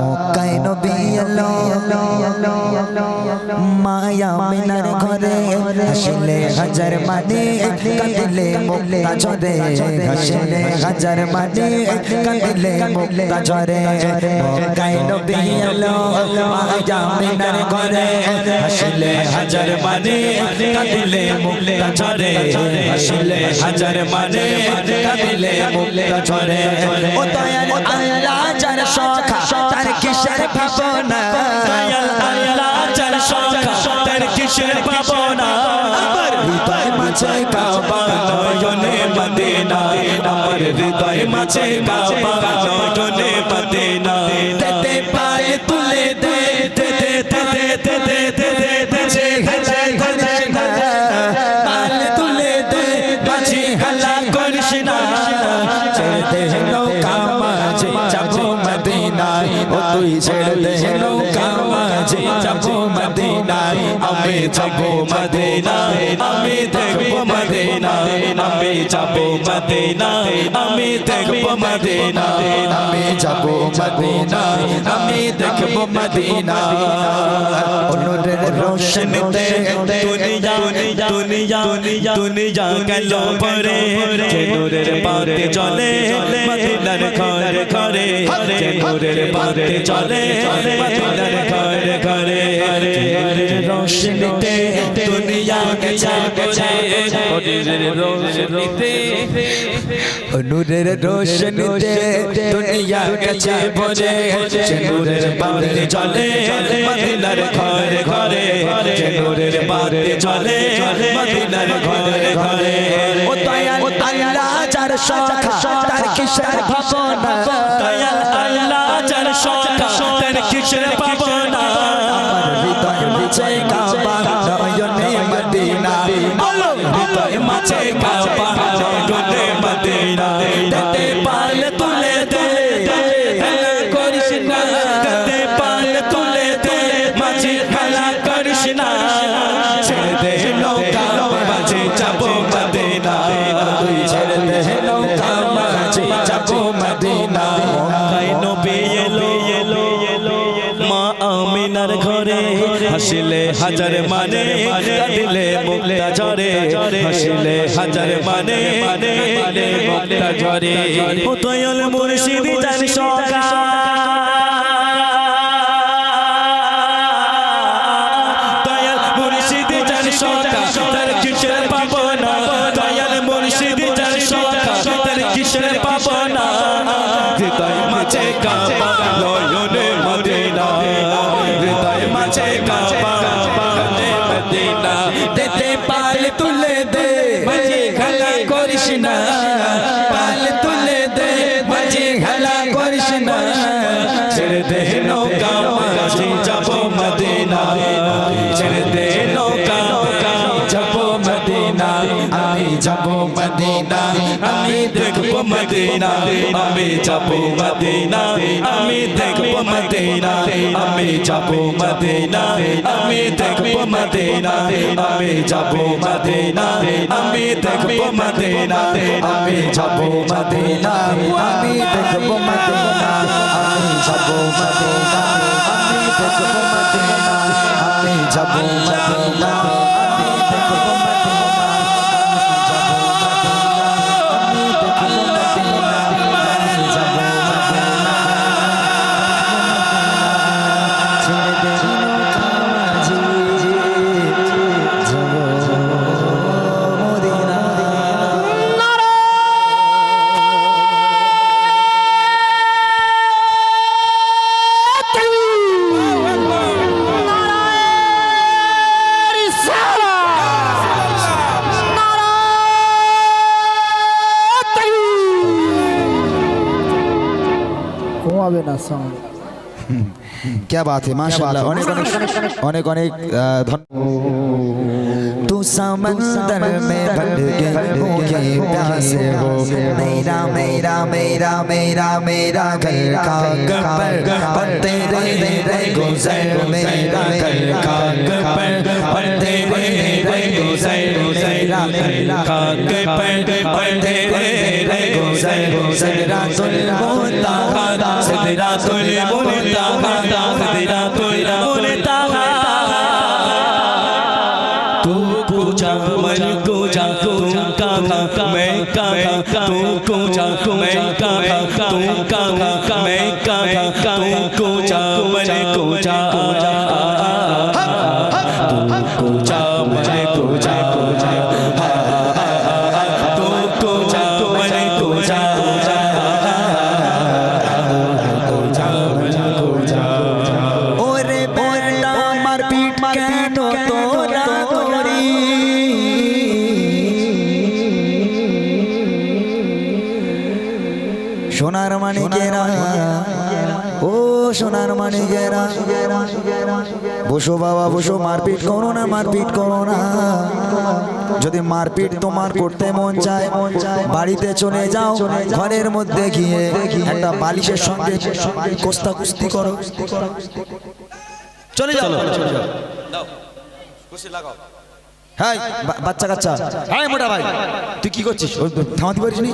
মক্কায় নবী এলো মায়া মিনার ঘরে হাসিলে হাজার মানে কাঁদিলে মুক্তা ঝরে। হাসিলে হাজার মানে কাঁদিলে মুক্তা ঝরে। মক্কায় নবী এলো মায়া মিনার ঘরে। হাসিলে হাজার মানে কাঁদিলে মুক্তা ঝরে। হাসিলে হাজার মানে কাঁদিলে মুক্তা ঝরে। ও দয়াল আল্লাহ, যার সখা, তার কিসের ভাবনা দয়াল আল্লাহ যার সংখ্যা তার কিসের পাবনা? আমার হৃদয় মাঝে কাবা নয়নে মদিনা আমার হৃদয় মাঝে কাবা নয়নে মদিনা থাকব মদিনায় আমি থাকব আমি যাব মদিনায় আমি দেখব মদিনায় আমি যাব মদিনায় আমি দেখব মদিনা। অনুরের রোশনীতে নূরের রোশনীতে দুনিয়া গেছে ভরে নূরের বাতি চলে মদিনার ঘরে ঘরে। নূরের বাতি চলে মদিনার ঘরে ঘরে। ও দয়াল আল্লাহ যার সখা তার কিসের ভাবনা? দয়াল আল্লাহ যার সংখ্যা তার কিসের পাবনা আমার হৃদয় মাঝে কাবা। কাছে কাপা হাসিলে হাজার মানে কাঁদিলে মুক্তা ঝরে। হাসিলে হাজার মানে কাঁদিলে মুক্তা ঝরে। ও দয়াল জান সকা দয়াল মুর্শিদি জান আমি দেখব মদিনা আমি যাব মদিনা আমি দেখব মদিনা আমি যাব মদিনা আমি দেখব মদিনা আমি যাব মদিনা আমি দেখব মদিনা আমি যাব মদিনা আমি দেখব মদিনা আমি যাব মদিনা আমি দেখব মদিনা আমি যাব মদিনা सॉन्ग क्या बात है माशाल्लाह। अनेक अनेक अनेक अनेक धन तू समंदर में बन के मुझे ये प्यास हो मेरा मेरा मेरा मेरा मेरा घर का गब्बर पर तेरे तेरे गुजर मेरा घर का गब्बर पर तेरे तेरे गुजर गुजर गुजरा खाक पर अंधेरे रे गुजर गुजरा तुल मोता खादा सदरा तुल मोता खादा सदरा तुल मोता तू पूछा मन को जा तू का मैं का तू को जा मैं কেন তোরা করি সোনার মানিকেরা ও সোনার মানিকেরা বসো বাবা বসো মারপিট করো না মারপিট করো না। যদি মারপিট তোমার করতে মন চায় বাড়িতে চলে যাও ঘরের মধ্যে গিয়ে একটা বালিশের সঙ্গে কোস্তা কুস্তি করো চলে যাও। হ্যাঁ বাচ্চা কাচ্চা। হ্যাঁ মোটা ভাই। তুই কি করছিস? ওই থামাতে পারিস নি?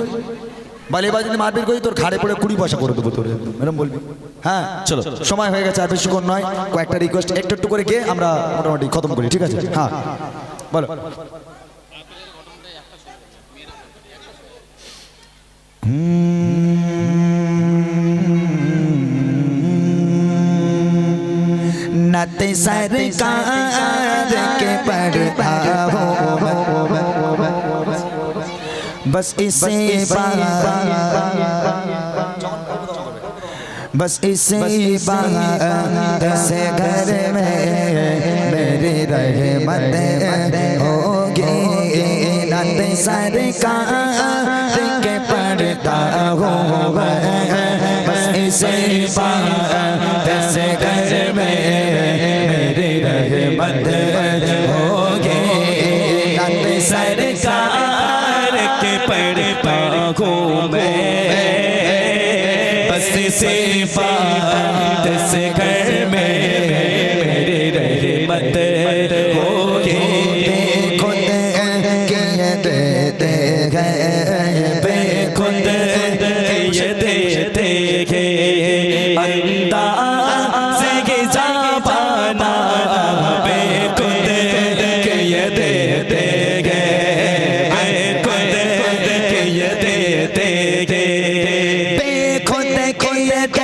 বলে এবার যদি মারপিট করি তোর ঘাড়ে পড়ে কুড়ি পয়সা করে দেবো তোর। এরকম বলবি? হ্যাঁ চলো। সময় হয়ে গেছে আর বেশিক্ষণ নয়। কয়েকটা রিকোয়েস্ট একটু একটু করে গিয়ে আমরা মোটামুটি খতম করি ঠিক আছে? হ্যাঁ। বলো। नत सरकार के पढ़ता हो बस इसे बस इसे से घर में मेरी रहमत होगी नत सरकार के पढ़ता हो Monday. Monday. बेखुद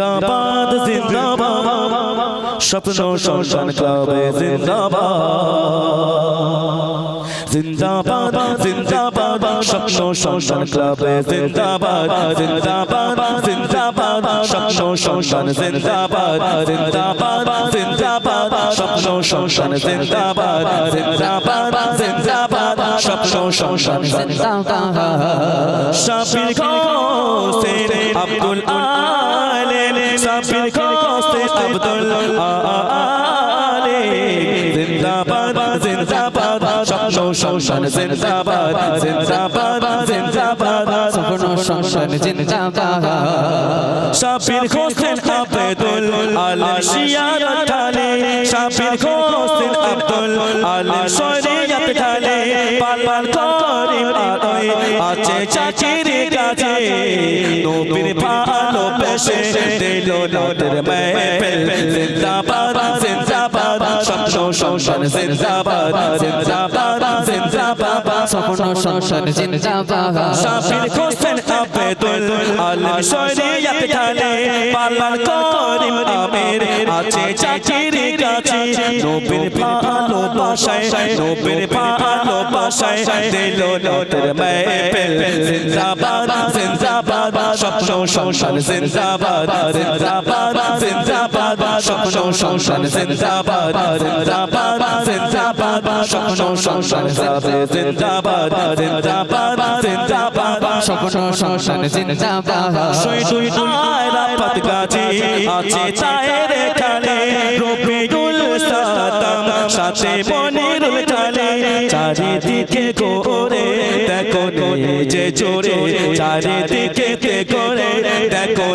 জিন্দাবাদ জিন্দাবাদ। স্বপ্ন সন্তান ক্লাবে জিন্দাবাদ। জিন্দাবাদ জিন্দাবাদ। স্বপ্ন সংসার ক্লাবে জিন্দাবাদ। জিন্দাবাদ জিন্দাবাদ। স্বপ্ন সংসার জিন্দাবাদ। জিন্দাবাদ জিন্দাবাদ। স্বপ্ন সংসান জিন্দাবাদ। জিন্দাবাদ। জিন্দাবাদ। স্বপ্ন সংসান শাফির হোসেন আব্দুল আলেম। শাফির হোসেন আব্দুল আলেম। জিন্দাবাদ জিন্দাবাদ। সংসান জিন্দাবাদ জিন্দাবাদ জিন্দাবাদ, স্বপ্ন সংসার জিন্দাবাদ। শাফির হোসেন আব্দুল আলম শিয়ার ঢালে শাফির হোসেন আব্দুল আলম শরিয়ত ঢালে, পালন করিম আলোয় আছে চাচির কাছে নবীর ভালো পেশে দিল নদের মেহফিল, জিন্দাবাদ জিন্দাবাদ। স্বপ্ন সংসার জিন্দাবাদ জিন্দাবাদ জিন্দাবাদ স্বপ্ন সংসার জিন্দাবাদ শাফির হোসেন আবেদুল আলম শরিয়ত ঢালে পালন করি আমের আছে, চাচির কাছে। নবীর ভালোবাসায় নবীর ভালোবাসায় দিল নতর মেহফিল জিন্দাবাদ জিন্দাবাদ, স্বপ্ন সংসার জিন্দাবাদ জিন্দাবাদ জিন্দাবাদ, স্বপ্ন সংসার জিন্দাবাদ জিন্দাবাদ জিন্দাবাদ, স্বপ্ন সংসার জিন্দাবাদ জিন্দাবাদ জিন্দাবাদ, স্বপ্ন সংসার জিন্দাবাদ। শুই শুই আয়রা পাত গাছে আছে চায়ের কালে রবিউল সাতাম সাথে মনিরুল কালে চারিদিকে করে দেখো যে জোরে। চারিদিকে তে করে দেখো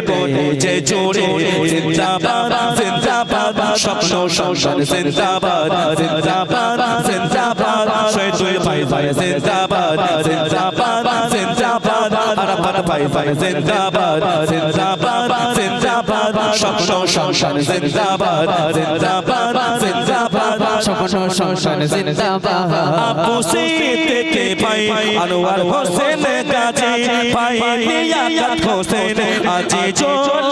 যে জোরে। জিন্দাবাদ জিন্দাবাদ স্বপ্ন সংসার জিন্দাবাদ। জিন্দাবাদ জিন্দাবাদ শুই শুই ভাই ভাই জিন্দাবাদ জিন্দাবাদ জিন্দাবাদ আরাফাত ভাই ভাই জিন্দাবাদ জিন্দাবাদ জিন্দাবাদ স্বপ্ন সংসার জিন্দাবাদ জিন্দাবাদ জিন্দাবাদ স্বপ্ন সংসার জিন্দাবাদ আবু সিদ্দিকে ভাই আনোয়ার হোসেন গাজী ভাই লিয়াকত হোসেন আজি চল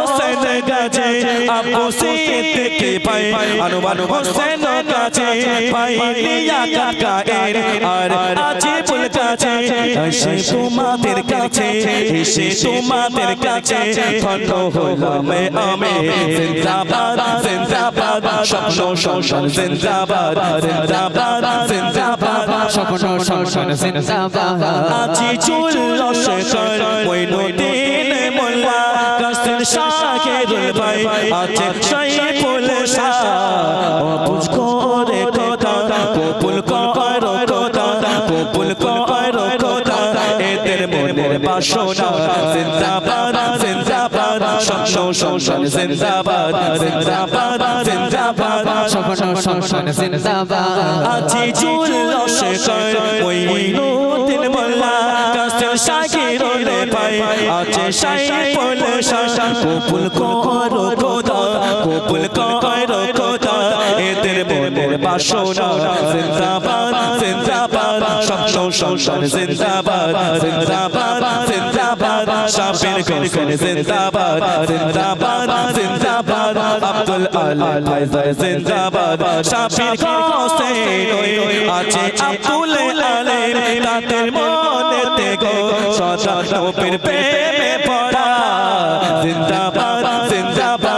গাছে আবু সিদ্দিকে ভাই আনোয়ার হোসেন গাছে ভাই লিয়া কাকায়ের আর আছে ফুল কাছে এসে তোমাদের কাছে এসে তোমাদের কাছে, ধন্য হলাম আমি, জিন্দাবাদ জিন্দাবাদ, স্বপ্ন সংসার জিন্দাবাদ জিন্দাবাদ জিন্দাবাদ, স্বপ্ন সংসার জিন্দাবাদ। আজি চুল শেখর ওই নদীন মোল্লা শাহের ভাই আছে শাইফুল শাহ অবুজ করে কথা কপুল কর কথা কপুল কর কথা। এদের মনের বাসনা, জিন্দাবাদ জিন্দাবাদ। স্বপ্ন সংসার জিন্দাবাদ জিন্দাবাদ জিন্দাবাদ স্বপ্ন সংসার জিন্দাবাদ আজি চুল শেখর ওই নতুন মোল্লা কাসের শাকির রে ভাই আছে শাইফুল শাহ কবুল করো খোদা কবুল করো খোদা এদের মনের বাসনা জিন্দাবাদ জিন্দাবাদ স্বপ্ন সংসার জিন্দাবাদ জিন্দাবাদ জিন্দাবাদ সাপের গর্জন জিন্দাবাদ জিন্দাবাদ জিন্দাবাদ আব্দুল আলী ভাইজান জিন্দাবাদ সাপের গর্জন আছে আব্দুল আলী তাদের মনেতে গো সদা নবীর প্রেমে পড়া জিন্দাবাদ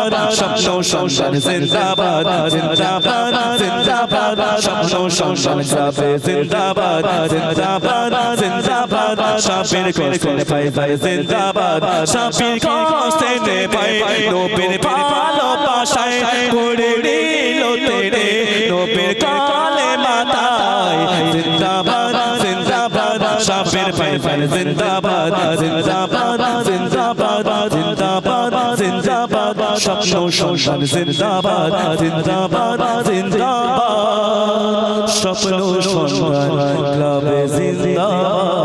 স্বপ্ন সংসার জিন্দাবাদ জিন্দাবাদ জিন্দাবাদ স্বপ্ন সংসার যাবে জিন্দাবাদ জিন্দাবাদ জিন্দাবাদ সাপের কোসে ভাই ভাই জিন্দাবাদ সাপের কোসে ভাই নবীর ভালোবাসায় করে নিল তেরে নবীর কালে মাতায় জিন্দাবাদ জিন্দাবাদ সাপের ভাই জিন্দাবাদ জিন্দাবাদ জিন্দাবাদ জিন্দাবাদ জিন্দাবাদ স্বপ্ন সংসার জিন্দাবাদ জিন্দাবাদ জিন্দাবাদ। স্বপ্ন ক্লাবে জিন্দাবাদ।